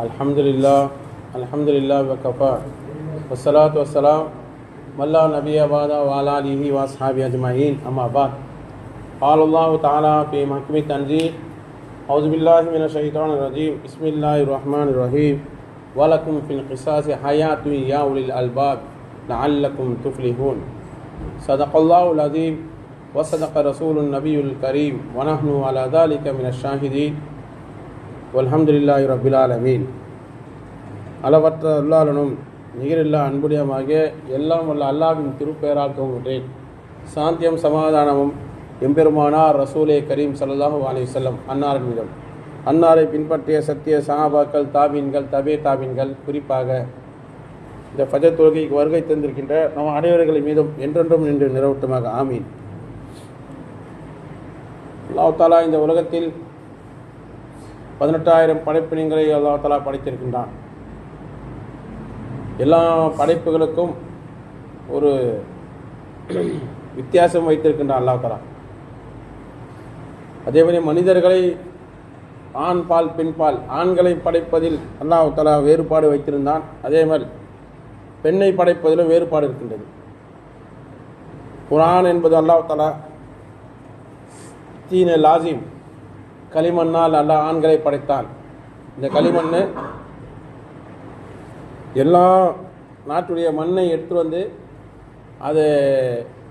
الحمد لله الحمد لله وكفى والصلاة والسلام من لا نبي بعد وعلى آله وأصحابه أجمعين أما بعد قال الله تعالى في محكم التنزيل أعوذ بالله من الشيطان الرجيم بسم الله الرحمن الرحيم ولكم في القصاص حياة يا أولي الألباب لعلكم تفلحون صدق الله العظيم وصدق رسول النبي الكريم ونحن على ذلك من الشاهدين வல்ஹம்துலில்லாஹி ரபிலாலமீன் அளவற்ற அல்லாளனும் நிகரில்லா அன்புடையமாகிய எல்லாம் வல்ல அல்லாவின் திருப்பெயரால் துவங்குகிறேன். சாந்தியம் சமாதானமும் எம்பெருமானார் ரசூலே கரீம் சல்லாஹூ அலைஹி வஸல்லம் அன்னாரின் மீதும் அன்னாரை பின்பற்றிய சத்திய சஹாபாக்கள் தாபீன்கள் தபே தாபீன்கள் குறிப்பாக இந்த ஃபஜர் தொழுகைக்கு வருகை தந்திருக்கின்ற நம் அனைவர்களின் மீதும் என்றென்றும் நின்று நிறவட்டமாக ஆமீன். அல்லாஹாலா இந்த உலகத்தில் பதினெட்டாயிரம் படைப்பினங்களை அல்லா தலா படைத்திருக்கின்றான். எல்லா படைப்புகளுக்கும் ஒரு வித்தியாசம் வைத்திருக்கின்றான் அல்லா தலா அதேமாதிரி மனிதர்களை ஆண் பால் பெண்பால் ஆண்களை படைப்பதில் அல்லாஹ் தலா வேறுபாடு வைத்திருந்தான். அதே மாதிரி பெண்ணை படைப்பதிலும் வேறுபாடு இருக்கின்றது. குரான் என்பது அல்லாஹ் தலா தீன லாசிம் களிமண்ணால் அல்ல ஆண்களை படைத்தான். இந்த களிமண் எல்லா நாட்டுடைய மண்ணை எடுத்து வந்து அதை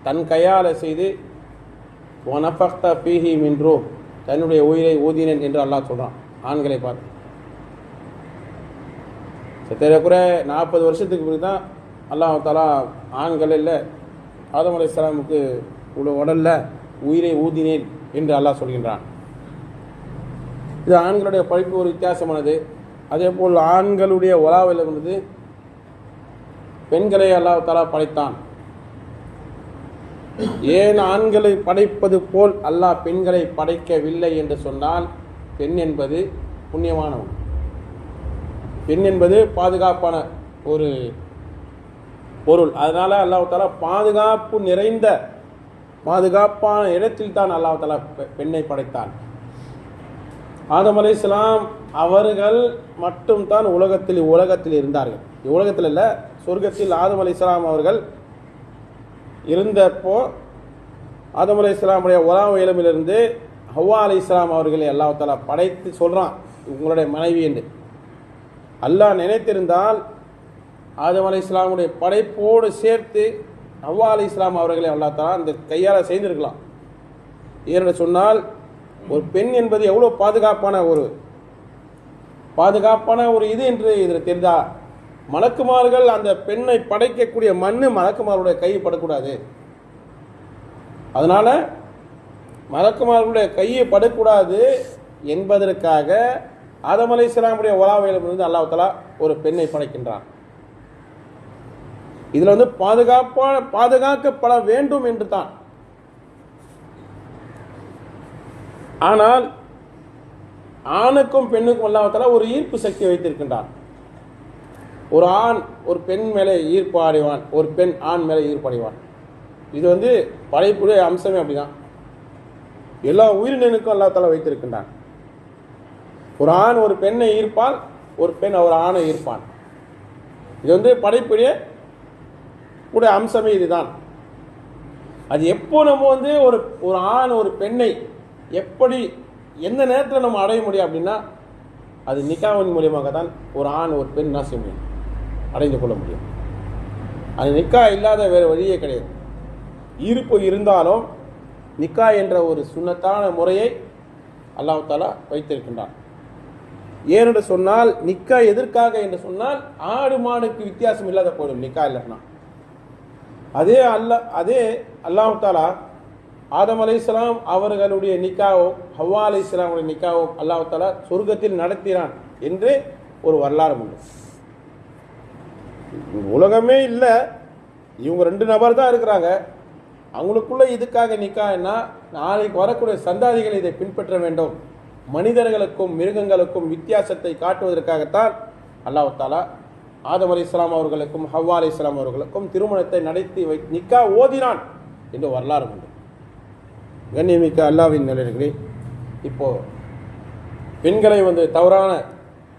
தன் கையால் செய்து ஒனஃபக்த பீஹி மின்றோ தன்னுடைய உயிரை ஊதினேன் என்று அல்லாஹ் சொல்கிறான் ஆண்களை பார்த்து. சத்திரக்குறை நாற்பது வருஷத்துக்கு பிறகு தான் அல்லாஹ் தாலா ஆண்கள் இல்லை ஆதம் அலி இஸ்லாமுக்கு உள்ள உடலில் உயிரை ஊதினேன் என்று அல்லாஹ் சொல்கின்றான். இது ஆண்களுடைய படிப்பு ஒரு வித்தியாசமானது. அதே போல் ஆண்களுடைய உலாவில் இருந்தது பெண்களை அல்லாஹாலா படைத்தான். ஏன் ஆண்களை படைப்பது போல் அல்லாஹ் பெண்களை படைக்கவில்லை என்று சொன்னால் பெண் என்பது புண்ணியமானவன். பெண் என்பது பாதுகாப்பான ஒரு பொருள். அதனால அல்லாஹாலா பாதுகாப்பு நிறைந்த பாதுகாப்பான இடத்தில் தான் அல்லாஹாலா பெண்ணை படைத்தான். ஆதம் அலை இஸ்லாம் அவர்கள் மட்டும்தான் உலகத்தில் உலகத்தில் இருந்தார்கள். உலகத்தில் இல்லை சொர்க்கத்தில் ஆதம் அலை இஸ்லாம் அவர்கள் இருந்தப்போ ஆதம் அலை இஸ்லாமுடைய உலாம் இளமிலிருந்து ஹவ்வா அலி இஸ்லாம் அவர்களை அல்லாஹாலா படைத்து சொல்கிறான் உங்களுடைய மனைவி என்று. அல்லாஹ் நினைத்திருந்தால் ஆதம் அலி இஸ்லாமுடைய படைப்போடு சேர்த்து ஹவ்வா அலி இஸ்லாம் அவர்களை அல்லா தாலா அந்த கையால் செய்திருக்கலாம். ஏன்னு சொன்னால் ஒரு பெண் என்பது எவ்வளோ பாதுகாப்பான ஒரு பாதுகாப்பான ஒரு இது என்று இதில் தெரிந்தா மலக்குமார்கள் அந்த பெண்ணை படைக்கக்கூடிய மண் மலக்குமாருடைய கையை படக்கூடாது. அதனால் மலக்குமார்களுடைய கையை படக்கூடாது என்பதற்காக ஆதமலை இஸ்லாமுடைய ஒலாவையிலிருந்து அல்லாஹலா ஒரு பெண்ணை படைக்கின்றான். இதில் வந்து பாதுகாப்பான பாதுகாக்கப்பட வேண்டும் என்று தான் ஆனால் ஆணுக்கும் பெண்ணுக்கும் அல்லாமத்தால ஒரு ஈர்ப்பு சக்தி வைத்திருக்கின்றான். ஒரு ஆண் ஒரு பெண் மேலே ஈர்ப்பு அடைவான் ஒரு பெண் ஆண் மேலே ஈர்ப்பு அடைவான் இது வந்து படைப்புடைய அம்சமே அப்படிதான். எல்லா உயிரினனுக்கும் அல்லாத்தால வைத்திருக்கின்றான். ஒரு ஆண் ஒரு பெண்ணை ஈர்ப்பால் ஒரு பெண் ஒரு ஆணை ஈர்ப்பான். இது வந்து படைப்புடைய உடைய அம்சமே இதுதான். அது எப்போ நம்ம வந்து ஒரு ஒரு ஆண் ஒரு பெண்ணை எப்படி எந்த நேரத்தில் நம்ம அடைய முடியும் அப்படின்னா அது நிக்காவின் மூலியமாக தான் ஒரு ஆண் ஒரு பெண் என்ன செய்ய முடியும்? அடைந்து கொள்ள முடியும். அது நிக்கா இல்லாத வேறு வழியே கிடையாது. ஈர்ப்பு இருந்தாலும் நிக்கா என்ற ஒரு சுண்ணத்தான முறையை அல்லாஹாலா வைத்திருக்கின்றான். ஏனென்று சொன்னால் நிக்கா எதற்காக என்று சொன்னால் ஆடு மாடுக்கு வித்தியாசம் இல்லாத போயிடும் நிக்கா இல்லைன்னா. அதே அல்ல அதே அல்லாஹாலா ஆதம் அலை இஸ்லாம் அவர்களுடைய நிக்காவும் ஹவ்வா அலை இஸ்லாமுடைய நிக்காவும் அல்லாஹாலா சொர்க்கத்தில் நடத்தினான் என்று ஒரு வரலாறு உண்டு. உலகமே இல்லை. இவங்க ரெண்டு நபர் தான் இருக்கிறாங்க. அவங்களுக்குள்ள இதுக்காக நிக்கான்னா நாளைக்கு வரக்கூடிய சந்தாதிகள் இதை பின்பற்ற வேண்டும். மனிதர்களுக்கும் மிருகங்களுக்கும் வித்தியாசத்தை காட்டுவதற்காகத்தான் அல்லாஹ் தாலா ஆதம் அலி இஸ்லாம் அவர்களுக்கும் ஹவ்வா அலி இஸ்லாம் அவர்களுக்கும் திருமணத்தை நடத்தி வை நிக்கா ஓதினான் என்று வரலாறு உண்டு. கண்ணியமிக்க அல்லாவின் நிலையர்களே இப்போது பெண்களை வந்து தவறான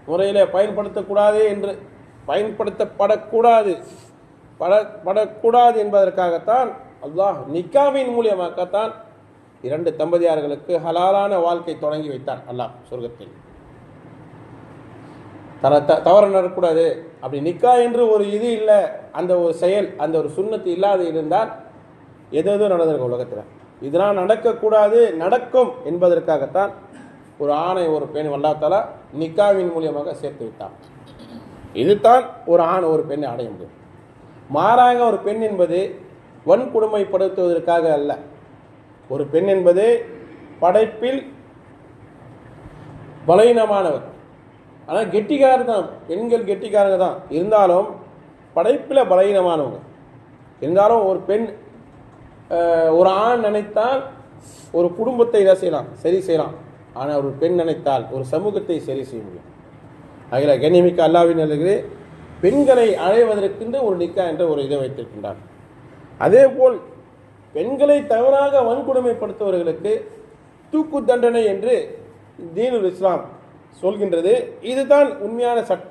முறையில் பயன்படுத்தக்கூடாது என்று பயன்படுத்தப்படக்கூடாது பட படக்கூடாது என்பதற்காகத்தான் அல்லாஹ் நிக்காவின் மூலியமாகத்தான் இரண்டு தம்பதியார்களுக்கு ஹலாலான வாழ்க்கை தொடங்கி வைத்தார் அல்லாஹ் சொர்க்கத்தில். தர த தவறு நடக்கக்கூடாது. அப்படி நிக்கா என்று ஒரு இது இல்லை அந்த ஒரு செயல் அந்த ஒரு சுண்ணத்து இல்லாது இருந்தால் எது எதுவும் நடந்திருக்கும் உலகத்தில்? இதெல்லாம் நடக்கக்கூடாது நடக்கும் என்பதற்காகத்தான் ஒரு ஆணை ஒரு பெண் வல்லாத்தாலா நிக்காவின் மூலியமாக சேர்த்து விட்டான். இதுதான் ஒரு ஆண் ஒரு பெண்ணை அடைய முடியும். மாறாக ஒரு பெண் என்பது வன்கொடுமைப்படுத்துவதற்காக அல்ல. ஒரு பெண் என்பது படைப்பில் பலவீனமானவர் ஆனால் கெட்டிக்காரர் தான் பெண்கள் கெட்டிக்காரங்க தான். இருந்தாலும் படைப்பில் பலவீனமானவங்க. இருந்தாலும் ஒரு பெண் ஒரு ஆண் நினைத்தால் ஒரு குடும்பத்தை இதை செய்யலாம் சரி செய்யலாம். ஆனால் ஒரு பெண் நினைத்தால் ஒரு சமூகத்தை சரி செய்ய முடியும். அகில கண்ணியமிக்க அல்லாவின் நிலைகளே பெண்களை அழைவதற்கென்று ஒரு நிக்கா என்ற ஒரு இதை வைத்திருக்கின்றார். அதேபோல் பெண்களை தவறாக வன்கொடுமைப்படுத்துபவர்களுக்கு தூக்கு தண்டனை என்று தீனுல் இஸ்லாம் சொல்கின்றது. இதுதான் உண்மையான சட்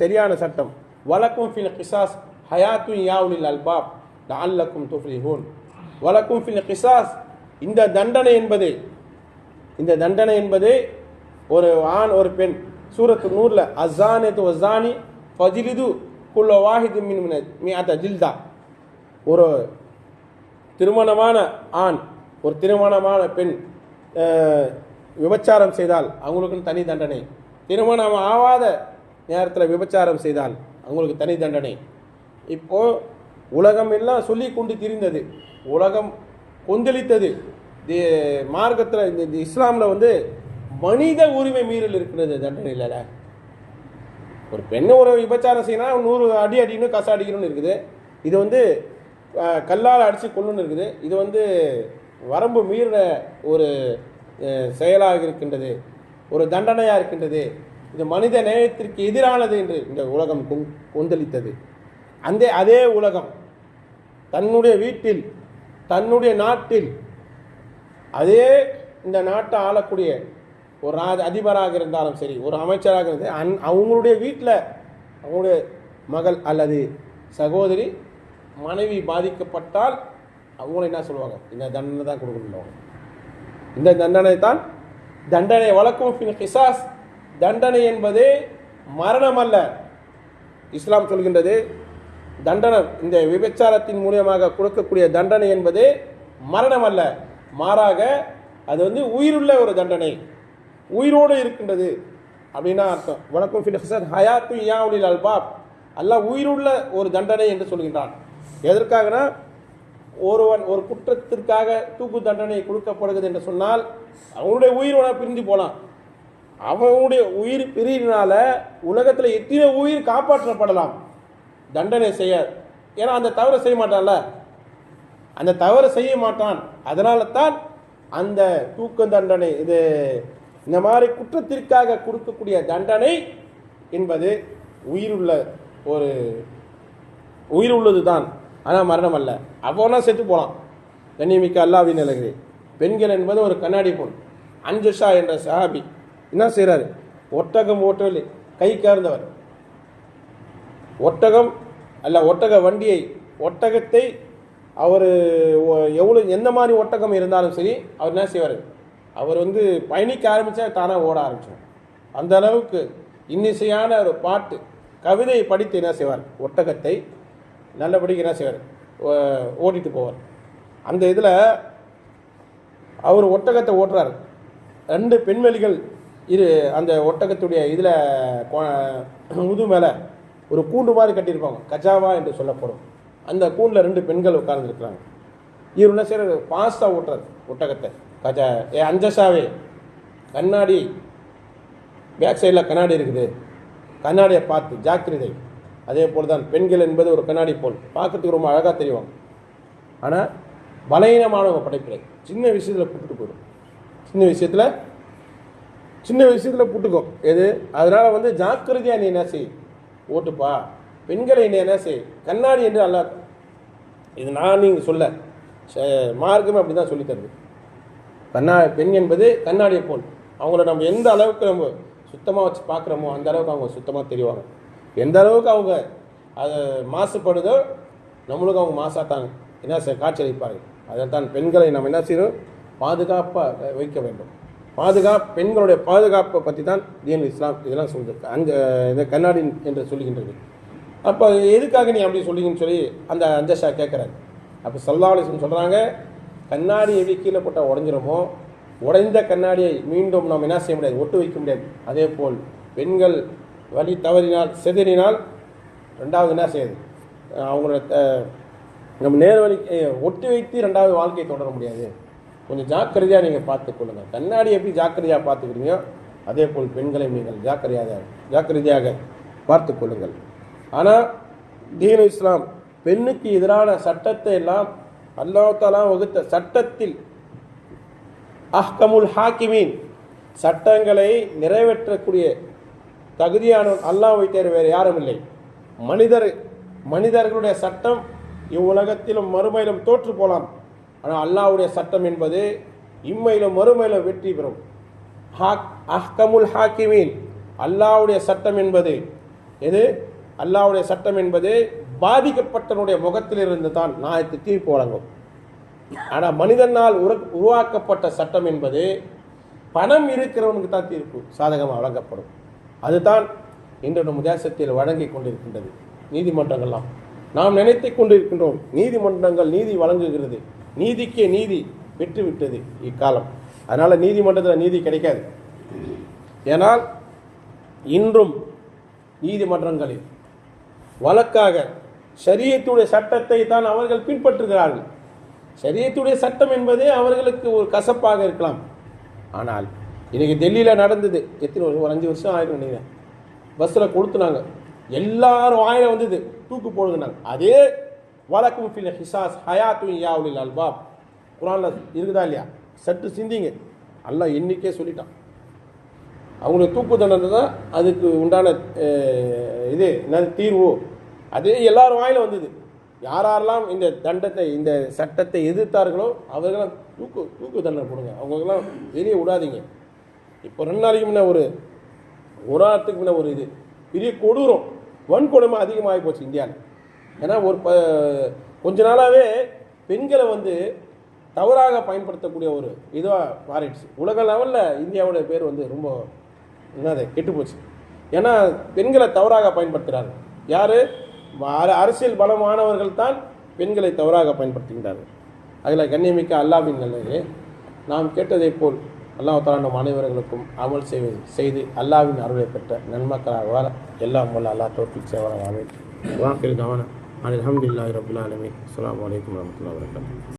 சரியான சட்டம். வழக்கும் ஃபில் கிசாஸ் ஹயாத்து யாவுலில் அல்பாப் லஅல்லக்கும் துஃப்லிஹூன். வழக்கும் ஃபில் கிசாஸ். இந்த தண்டனை என்பது இந்த தண்டனை என்பது ஒரு ஆண் ஒரு பெண். சூரத்து நூரில் அசானத்து வசானி ஃபஜிலிது குள்ள வாஹிது மின் மியாத்த ஜில்தா. ஒரு திருமணமான ஆண் ஒரு திருமணமான பெண் விபச்சாரம் செய்தால் அவங்களுக்கு தனி தண்டனை. திருமணம் ஆகாத நேரத்தில் விபச்சாரம் செய்தால் அவங்களுக்கு தனி தண்டனை. இப்போது உலகம் எல்லாம் சொல்லி கொண்டு திரிந்தது. உலகம் கொந்தளித்தது. தி மார்க்கத்தில் இந்த இந்த இஸ்லாமில் வந்து மனித உரிமை மீறல் இருக்கிறது தண்டனை ஒரு பெண்ணை ஒரு விபச்சாரம் செய்யணும் நூறு அடி அடிக்கணும் கச அடிக்கணும்னு இருக்குது. இது வந்து கல்லால் அடித்து கொள்ளணும்னு இருக்குது. இது வந்து வரம்பு மீறின ஒரு செயலாக இருக்கின்றது. ஒரு தண்டனையாக இருக்கின்றது. இது மனித நேயத்திற்கு எதிரானது என்று இந்த உலகம் கொந்தளித்தது. அந்த அதே உலகம் தன்னுடைய வீட்டில் தன்னுடைய நாட்டில் அதே இந்த நாட்டை ஆளக்கூடிய ஒரு ராஜ அதிபராக இருந்தாலும் சரி ஒரு அமைச்சராக இருந்தால் அந் அவங்களுடைய வீட்டில் அவங்களுடைய மகள் அல்லது சகோதரி மனைவி பாதிக்கப்பட்டால் அவங்கள என்ன சொல்லுவாங்க? இந்த தண்டனை தான் கொடுக்கணும் இந்த தண்டனை தான் தண்டனை வழக்கும் பின் கிசாஸ் தண்டனை என்பது மரணம் அல்ல. இஸ்லாம் சொல்கின்றது தண்டனை இந்த விபச்சாரத்தின் மூலியமாக கொடுக்கக்கூடிய தண்டனை என்பது மரணம் அல்ல மாறாக அது வந்து உயிருள்ள ஒரு தண்டனை. உயிரோடு இருக்கின்றது அப்படின்னா அர்த்தம். வணக்கம் ஃபில் ஹயாத்து யாவுலில் அல்பாப் அல்லாஹ் உயிருள்ள ஒரு தண்டனை என்று சொல்கின்றான். எதற்காகனா? ஒருவன் ஒரு குற்றத்திற்காக தூக்கு தண்டனை கொடுக்கப்படுகிறது என்று சொன்னால் அவனுடைய உயிர் பிரிஞ்சு போகலாம் அவனுடைய உயிர் பிரியினால உலகத்தில் எத்தனை உயிர் காப்பாற்றப்படலாம்? தண்டனை செய்யாது ஏன்னா அந்த தவறை செய்ய மாட்டான்ல. அந்த தவறு செய்ய மாட்டான். அதனால தான் அந்த தூக்கு தண்டனை இது இந்த மாதிரி குற்றத்திற்காக கொடுக்கக்கூடிய தண்டனை என்பது உயிருள்ள ஒரு உயிர் உள்ளது தான் ஆனால் மரணம் அல்ல. அப்போனா செத்து போகலாம் கண்ணியமிக்க அல்லாவின் நிலகிறே பெண்கள் என்பது ஒரு கண்ணாடி பொன். அஞ்சுஷா என்ற சஹாபி என்ன செய்கிறாரு ஒட்டகம் ஓட்டல் கை கார்ந்தவர் ஒட்டகம் அல்ல ஒட்டக வண்டியை ஒட்டகத்தை அவர் எவ்வளோ எந்த மாதிரி ஒட்டகம் இருந்தாலும் சரி அவர் என்ன செய்வார்? அவர் வந்து பயணிக்க ஆரம்பித்தா தானாக ஓட ஆரம்பிச்சார். அந்த அளவுக்கு இன்னிசையான ஒரு பாட்டு கவிதையை படித்து என்ன செய்வார்? ஒட்டகத்தை நல்லபடிக்கு என்ன செய்வார்? ஓ- ஓட்டிட்டு போவார். அந்த இதில் அவர் ஒட்டகத்தை ஓட்டுறாரு. ரெண்டு பெண்மணிகள் இரு அந்த ஒட்டகத்துடைய இதில் முது மேலே ஒரு கூண்டு மாதிரி கட்டியிருப்பாங்க. கஜாவா என்று சொல்லப்படும். அந்த கூண்டில் ரெண்டு பெண்கள் உட்கார்ந்துருக்குறாங்க. இவர் என்ன செய்யறது பாஸ்தா ஓட்டுறது ஒட்டகத்தை கஜா ஏ அஞ்சசாவே கண்ணாடி. பேக் சைடில் கண்ணாடி இருக்குது. கண்ணாடியை பார்த்து ஜாக்கிரதை. அதே போல் தான் பெண்கள் என்பது ஒரு கண்ணாடி போல். பார்க்கறதுக்கு ரொம்ப அழகாக தெரியும். ஆனால் பலவீனமானவங்க படைப்பிலை சின்ன விஷயத்தில் கூப்பிட்டு போயிடும். சின்ன விஷயத்தில் சின்ன விஷயத்தில் புட்டுக்கும் எது? அதனால் வந்து ஜாக்கிரதையாக நீ என்ன செய்? ஓட்டுப்பா. பெண்களை நீ என்ன செய்? கண்ணாடி என்று அல்லா. இது நான் நீங்கள் சொல்ல. மார்க்கமே அப்படி தான் சொல்லித்தருது கண்ணா பெண் என்பது கண்ணாடியை போல். அவங்கள நம்ம எந்த அளவுக்கு நம்ம சுத்தமாக வச்சு பார்க்குறோமோ அந்த அளவுக்கு அவங்க சுத்தமாக தெரிவாங்க. எந்த அளவுக்கு அவங்க அது மாசுபடுதோ நம்மளுக்கும் அவங்க மாசாட்டாங்க என்ன செய்ய காட்சியளிப்பார்கள் அதைத்தான் பெண்களை நம்ம என்ன செய்கிறோம் பாதுகாப்பாக வைக்க வேண்டும். பாதுகாப்பு பெண்களுடைய பாதுகாப்பை பற்றி தான் தீன் இஸ்லாம் இதெல்லாம் சொல்லியிருக்கு அஞ்ச இந்த கண்ணாடி என்று சொல்லுகின்றது. அப்போ எதுக்காக நீ அப்படி சொல்லுங்கன்னு சொல்லி அந்த அஞ்சஷா கேட்குறாங்க அப்போ சல்லாலிசன் சொல்கிறாங்க கண்ணாடி எப்படி கீழே போட்டால் உடஞ்சிருமோ? உடைந்த கண்ணாடியை மீண்டும் நாம் என்ன செய்ய முடியாது? ஒட்டு வைக்க முடியாது. அதே போல் பெண்கள் வழி தவறினால் செதறினால் ரெண்டாவது என்ன செய்யுது அவங்களோட நம்ம நேர்வழி ஒட்டி வைத்து ரெண்டாவது வாழ்க்கையை தொடர முடியாது. கொஞ்சம் ஜாக்கிரதையாக நீங்கள் பார்த்துக்கொள்ளுங்க. கண்ணாடி எப்படி ஜாக்கிரதையாக பார்த்துக்கிறீங்களோ அதே போல் பெண்களை நீங்கள் ஜாக்கிரதையாக ஜாக்கிரதையாக பார்த்துக்கொள்ளுங்கள். ஆனால் தீன் இஸ்லாம் பெண்ணுக்கு எதிரான சட்டத்தை எல்லாம் அல்லாஹ் வகுத்த சட்டத்தில் அஹ்கமுல் ஹாக்கிமீன் சட்டங்களை நிறைவேற்றக்கூடிய தகுதியான அல்லாஹ் தவிர வேறு யாரும் இல்லை. மனிதர் மனிதர்களுடைய சட்டம் இவ்வுலகத்திலும் மறுமையிலும் தோற்று போலாம். ஆனால் அல்லாவுடைய சட்டம் என்பது இம்மையிலும் மறுமையிலும் வெற்றி பெறும். ஹாக் அஹ்கமுல் ஹாக்கிமீன். அல்லாவுடைய சட்டம் என்பது எது? அல்லாஹ்வுடைய சட்டம் என்பது பாதிக்கப்பட்டவனுடைய முகத்திலிருந்து தான் நாயத்து தீர்ப்பு வழங்கும். ஆனால் மனிதனால் உரு உருவாக்கப்பட்ட சட்டம் என்பது பணம் இருக்கிறவனுக்கு தான் தீர்ப்பு சாதகமாக வழங்கப்படும். அதுதான் இன்று நம் தேசத்தில் வழங்கி கொண்டிருக்கின்றது. நீதிமன்றங்கள்லாம். நாம் நினைத்து கொண்டிருக்கின்றோம் நீதிமன்றங்கள் நீதி வழங்குகிறது. நீதிக்கே நீதி பெற்றுவிட்டது இக்காலம். அதனால் நீதிமன்றத்தில் நீதி கிடைக்காது. ஏனால் இன்றும் நீதிமன்றங்களில் வழக்காக சரியத்துடைய சட்டத்தை தான் அவர்கள் பின்பற்றுகிறார்கள். சரியத்துடைய சட்டம் என்பதே அவர்களுக்கு ஒரு கசப்பாக இருக்கலாம். ஆனால் இன்றைக்கி டெல்லியில் நடந்தது. எத்தனை வருஷம்? ஒரு அஞ்சு வருஷம் ஆயிரம் நினைக்கிறேன். பஸ்ஸில் கொடுத்துனாங்க எல்லாரும் வாயில வந்தது. தூக்கு போடுதுனாங்க அதே வழக்கும் ஃபில் ஹிசாஸ் ஹயாத்து யாவுலில் அல்பாப். குரானில் இருக்குதா இல்லையா? சற்று சிந்திங்க. அல்லா எண்ணிக்கே சொல்லிட்டான். அவங்களுக்கு தூக்கு தண்டனை தான் அதுக்கு உண்டான இது என்னது தீர்வு. அதே எல்லாரும் வாயில் வந்தது. யாரெல்லாம் இந்த தண்டத்தை இந்த சட்டத்தை எதிர்த்தார்களோ அவர்களாம் தூக்கு தூக்கு தண்டனை போடுங்க. அவங்களுக்கெல்லாம் வெளியே விடாதீங்க. இப்போ ரெண்டு நாளைக்கு முன்ன ஒரு ஒரு வாரத்துக்கு முன்னே ஒரு இது. பெரிய கொடூரம். வன்கொடுமை அதிகமாகி போச்சு இந்தியாவில். ஏன்னா ஒரு ப கொஞ்ச நாளாகவே பெண்களை வந்து தவறாக பயன்படுத்தக்கூடிய ஒரு இதுவாக மாறிடுச்சு. உலக லெவலில் இந்தியாவோட பேர் வந்து ரொம்ப என்னது கெட்டு போச்சு. ஏன்னா பெண்களை தவறாக பயன்படுத்துகிறாங்க யார்? அரசியல் பலமானவர்கள் தான் பெண்களை தவறாக பயன்படுத்துகின்றார்கள். அதில் கண்ணியமிக்க அல்லாவின் நல்லது நாம் கேட்டதைப் போல் அல்லாஹ் தாலா நம் அனைவர்களுக்கும் அமல் செய்வது செய்து அல்லாவின் அருளை பெற்ற நன்மக்களாக வாழ எல்லாம் வல்ல அல்லாஹ் தோற்பிக் செய்வாராக. கவனம். அலமதுல்லாஹ் ரபுல்லாலமின் அலாம் வலைக்கம் வரமத்துல்லா வரகாத்து